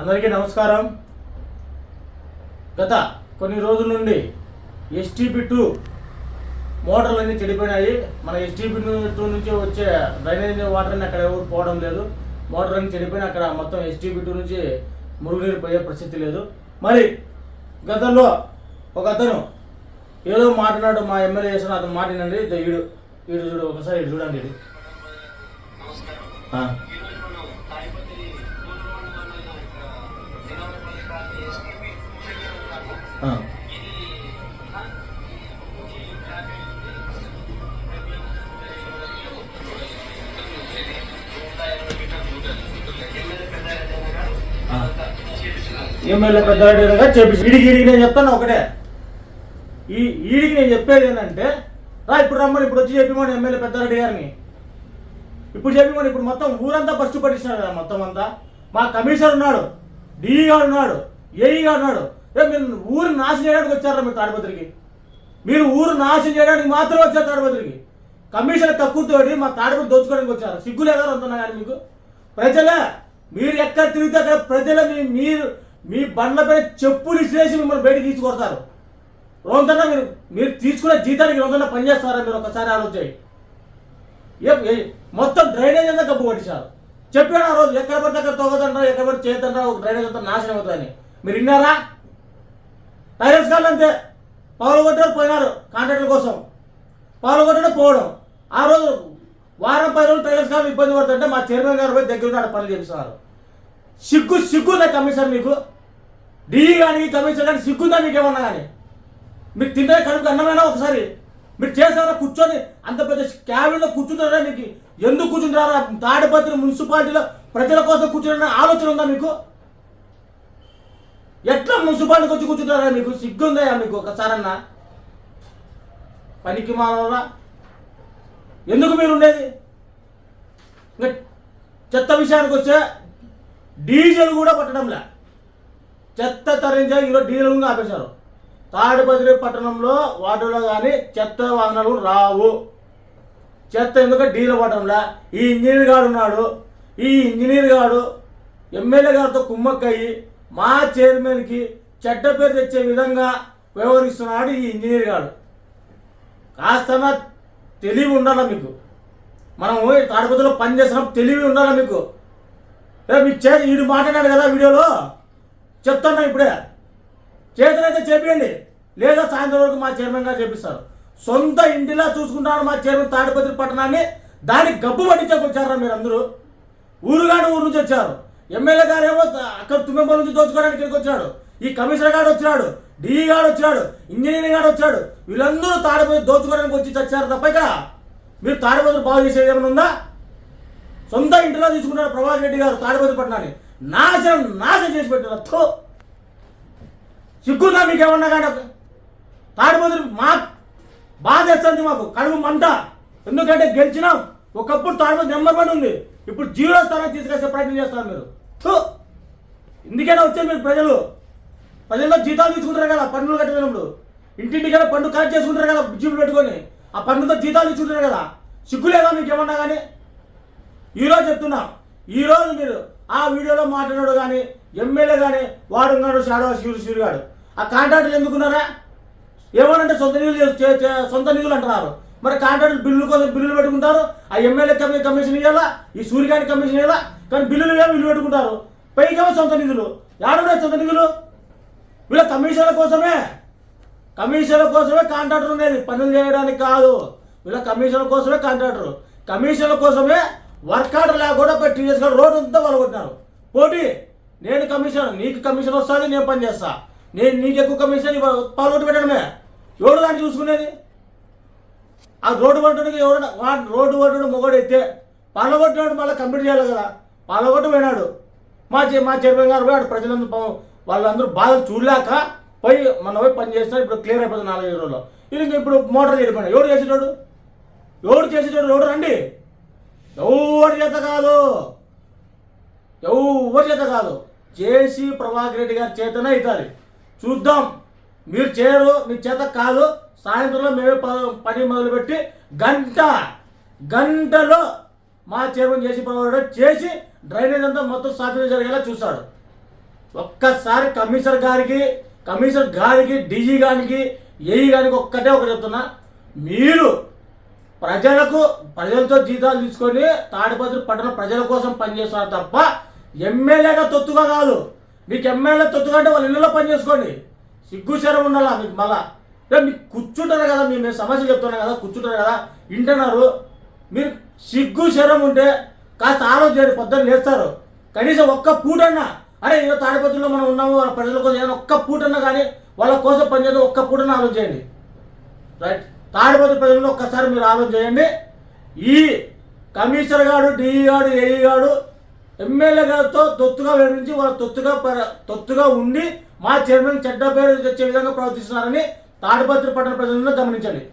అందరికీ నమస్కారం. గత కొన్ని రోజుల నుండి ఎస్టీపీ టూ మోటార్లన్నీ చెడిపోయినాయి. మన ఎస్టీపీ టూ నుంచి వచ్చే డ్రైనేజ్ వాటర్ అన్ని అక్కడ ఎవరు పోవడం లేదు. మోటార్ అన్ని చెడిపోయిన అక్కడ మొత్తం ఎస్టీపీ టూ నుంచి మురుగునీరు పోయే పరిస్థితి లేదు. మరి గతంలో ఒక అతను ఏదో మాట్లాడు మా ఎమ్మెల్యే చేసిన అతను మాట్లాడండి ఈడు ఈడు చూడు ఒకసారి చూడండి ఇది ఎమ్మెల్యే పెద్దగా చెప్పి. ఈడికి ఈడికి నేను చెప్తాను ఒకటే. ఈ ఈడికి నేను చెప్పేది ఏంటంటే రా ఇప్పుడు రమ్మని ఇప్పుడు వచ్చి చెప్పిమని ఎమ్మెల్యే పెద్దారెడ్డి గారిని. ఇప్పుడు చెప్పిమని ఇప్పుడు మొత్తం ఊరంతా ఫస్ట్ పట్టించినారు కదా మొత్తం అంతా. మా కమిషనర్ ఉన్నాడు డిఈ గారు ఉన్నాడు ఏఈ గారు ఉన్నాడు. ఏ మీరు ఊరు నాశనం చేయడానికి వచ్చారా మీరు తాడిపత్రికి? మీరు ఊరు నాశనం చేయడానికి మాత్రం వచ్చారు తాడిపత్రికి? కమిషన్ తక్కువతోటి మా తాడిపత్రి దోచుకోవడానికి వచ్చారు. సిగ్గు లేదా అంటున్నా కానీ మీకు? ప్రజలే మీరు ఎక్కడ తిరిగితే అక్కడ ప్రజల మీ మీరు మీ బండ్లపై చెప్పులు ఇసిరేసి మిమ్మల్ని బయటికి తీసుకొడతారు. రోజంతా మీరు మీరు తీసుకునే జీతానికి రోజంతా పనిచేస్తారా మీరు ఒకసారి ఆలోచించి? ఏ- మొత్తం డ్రైనేజ్ అంతా గబ్బు పట్టించారు చెప్పాను ఆ రోజు ఎక్కడ పడితే అక్కడ తోగదండ్రా ఎక్కడ పడితే చేద్దండ్రా ఒక డ్రైనేజ్ అంతా నాశనం అవుతుందని. మీరు విన్నారా? టైలర్స్ కాళ్ళు అంతే. పావులు పోయినారు కాంట్రాక్టుల కోసం. పావులు కొట్టడం పోవడం. ఆ రోజు వారం పది రోజులు టైలర్స్ కాళ్ళు ఇబ్బంది పడుతుంటే మా చైర్మన్ గారు పోయి దగ్గర ఆడ పనులు చేపిస్తున్నారు. సిగ్గు సిగ్గుందా కమిషనర్ మీకు? డిఈ కానీ కమిషనర్ కానీ సిగ్గుందా మీకు ఏమన్నా కానీ? మీరు తింటే కడుపు అన్నమైనా ఒకసారి? మీరు చేసారా కూర్చొని అంత పెద్ద క్యాబిన్లో కూర్చుంటారా మీకు? ఎందుకు కూర్చుంటారా తాడిపత్రి మున్సిపాలిటీలో ప్రజల కోసం కూర్చున్న ఆలోచన ఉందా మీకు? ఎట్లా మున్సిపాలిటీకి వచ్చి కూర్చుంటారా? మీకు సిగ్గుందా మీకు ఒకసారన్నా. పనికి మానవరా? ఎందుకు మీరు ఉండేది ఇంకా చెత్త విషయానికి వస్తే డీజిల్ కూడా పట్టడంలే చెత్త తరించే ఈరోజు డీజిల్ కూడా ఆపేశారు. తాడిపత్రి పట్టణంలో వాటర్లో కానీ చెత్త వాహనాలు రావు. చెత్త ఎందుకు డీజిల్ పట్టడంలే ఈ ఇంజనీర్ గారు ఉన్నాడు. ఈ ఇంజనీర్ గారు ఎమ్మెల్యే గారితో కుమ్మక్కయ్యి మా చైర్మన్కి చెడ్డ పేరు తెచ్చే విధంగా వ్యవహరిస్తున్నాడు ఈ ఇంజనీర్ గారు కాస్త తెలివి ఉండాలి మీకు? మనము ఈ తాడిపత్రిలో పని చేస్తున్నాం తెలివి ఉండాలి మీకు? రేపు మీకు చే వీడు మాట్లాడాడు కదా వీడియోలో? చెప్తున్నా ఇప్పుడే. చేతనైతే చెప్పండి లేదా సాయంత్రం వరకు మా చైర్మన్ గారు చేపిస్తారు సొంత ఇంటిలా చూసుకుంటాను మా చైర్మన్ తాడిపత్రి పట్టణాన్ని. దానికి గబ్బు పట్టించకొచ్చారా మీరు అందరూ ఊరుగాని ఊరు నుంచి వచ్చారు. ఎమ్మెల్యే గారు ఏమో అక్కడ తుమ్మెంపల నుంచి దోచుకోవడానికి ఇక్కడికి వచ్చాడు ఈ కమిషనర్ గారు వచ్చినాడు డిఈ గారు వచ్చాడు ఇంజనీరింగ్ గారు వచ్చాడు. వీళ్ళందరూ తాడిపోయి దోచుకోవడానికి వచ్చి చచ్చారు తప్ప ఇక్కడ మీరు తాడిపోతులు బాగు చేసేది ఏమైనా ఉందా? సొంత ఇంటిలో తీసుకున్నారు ప్రభాస్ రెడ్డి గారు తాడిపోతు పట్టణాన్ని నాశనం నాశనం చేసి పెట్టారు. థో సిగ్గుందా మీకేమన్నా కానీ? తాడిపోతులు మా బాధ వేస్తుంది మాకు. కడుపు మంట. ఎందుకంటే గెలిచినాం. ఒకప్పుడు తాడిపోతు నెంబర్ వన్ ఉంది. ఇప్పుడు జీరో స్థానం తీసుకొచ్చే ప్రయత్నం చేస్తారు మీరు. ఇందుకైనా వచ్చారు మీరు ప్రజలు. ప్రజల్లో జీతాలు తీసుకుంటారు కదా పన్నులు కట్టినప్పుడు ఇంటింటికైనా పన్ను కలెక్ట్ చేసుకుంటారు కదా జీపులు పెట్టుకొని. ఆ పన్నుతో జీతాలు తీసుకుంటారు కదా. సిగ్గులేదా మీకు ఏమన్నా కానీ? ఈరోజు చెప్తున్నా ఈరోజు మీరు ఆ వీడియోలో మాట్లాడాడు కానీ ఎమ్మెల్యే కానీ వాడు ఉన్నాడు షాడో శివుడు శివుడు గాడు. ఆ కాంట్రాక్టులు ఎందుకున్నారా ఏమనంటే సొంత నిధులు చే- సొంత నిధులు అంటున్నారు. మరి కాంట్రాక్టులు బిల్లు కోసం బిల్లులు పెట్టుకుంటారు? ఆ ఎమ్మెల్యే కమిషన్ ఇవ్వాలా ఈ సూర్యగాని కమిషన్ ఇవ్వాలా కానీ బిల్లులు ఏమో బిల్లు పెట్టుకుంటారు పైకేమో సొంత నిధులు. ఏడున్నాయి సొంత నిధులు? వీళ్ళ కమిషన్ల కోసమే. కమిషన్ల కోసమే కాంట్రాక్టర్ ఉండేది. పనులు చేయడానికి కాదు. వీళ్ళ కమిషన్ల కోసమే కాంట్రాక్టర్. కమిషన్ల కోసమే వర్క్ ఆర్డర్ లేకుండా పోయి టీఎస్ గారు రోడ్డు అంతా పలగొట్టినారు పోటీ. నేను కమిషన్ నీకు కమిషన్ వస్తుంది నేను పని చేస్తా. నేను నీకు ఎక్కువ కమిషన్ పాల్గొట్టు పెట్టడమే. ఎవడు దాన్ని చూసుకునేది? ఆ రోడ్డు పట్టడానికి ఎవరైనా రోడ్డు పట్టడం మొగడు ఎత్తే పలగొట్టినాడు మళ్ళీ కంప్లీట్ చేయాలి కదా. పలగొట్టు పోయినాడు. మా చే మా చైర్మన్ గారు పోయాడు ప్రజలందరూ వాళ్ళందరూ బాధలు చూడలేక పోయి మన పోయి పని చేస్తున్నారు. ఇప్పుడు క్లియర్ అయిపోతుంది నాలుగైదు రోజుల్లో. ఇది ఇప్పుడు మోటార్ చేయడం ఎవడు చేసేటోడు? ఎవడు చేసేటోడు? ఎవడు? రండి. ఎవరి చేత కాదు. ఎవరి చేత కాదు. చేసి ప్రభాకర్ రెడ్డి గారి చేతనే అవుతుంది చూద్దాం. మీరు చేయరు మీ చేత కాదు. సాయంత్రంలో మేమే ప- పని మొదలుపెట్టి గంట గంటలో మా చైర్మన్ చేసి ప్రభాకర్ చేసి డ్రైనేజ్ అంతా మొత్తం సాఫీ జరిగేలా చూస్తాడు ఒక్కసారి కమిషనర్ గారికి కమిషనర్ గారికి డీజీ గారికి ఏఈ గారికి ఒక్కటే ఒకటి చెప్తున్నా. మీరు ప్రజలకు ప్రజలతో జీతాలు తీసుకొని తాడిపత్రి పట్టణ ప్రజల కోసం పనిచేస్తున్నారు తప్ప ఎమ్మెల్యేగా తొత్తుగా కాదు. మీకు ఎమ్మెల్యే తొత్తుగా అంటే వాళ్ళ ఇళ్ళలో పని చేసుకోండి. సిగ్గు శరం ఉండాలా మీకు మళ్ళా? మీకు కూర్చుంటారు కదా మీరు నేను సమస్య చెప్తున్నారు కదా కూర్చుంటారు కదా వింటున్నారు. మీరు సిగ్గు శరం ఉంటే కాస్త ఆలోచించండి పొద్దున్న లేస్తారు. కనీసం ఒక్క పూటన్నా. అరే ఏదో తాడిపత్రిలో మనం ఉన్నాము వాళ్ళ ప్రజల కోసం ఏదైనా ఒక్క పూటన్నా కానీ వాళ్ళ కోసం పనిచేయడం ఒక్క పూటన్నా ఆలోచించండి. రైట్? తాడిపత్రి ప్రజలను ఒక్కసారి మీరు ఆలోచన చేయండి ఈ కమిషనర్ గారు డిఈ గారు ఏఈ గారు ఎమ్మెల్యే గారితో తొత్తుగా వివరించి వాళ్ళ తొత్తుగా తొత్తుగా ఉండి మా చైర్మన్ చెడ్డ పేరు తెచ్చే విధంగా ప్రవర్తిస్తున్నారని తాడిపత్రి పట్టణ ప్రజలను గమనించండి.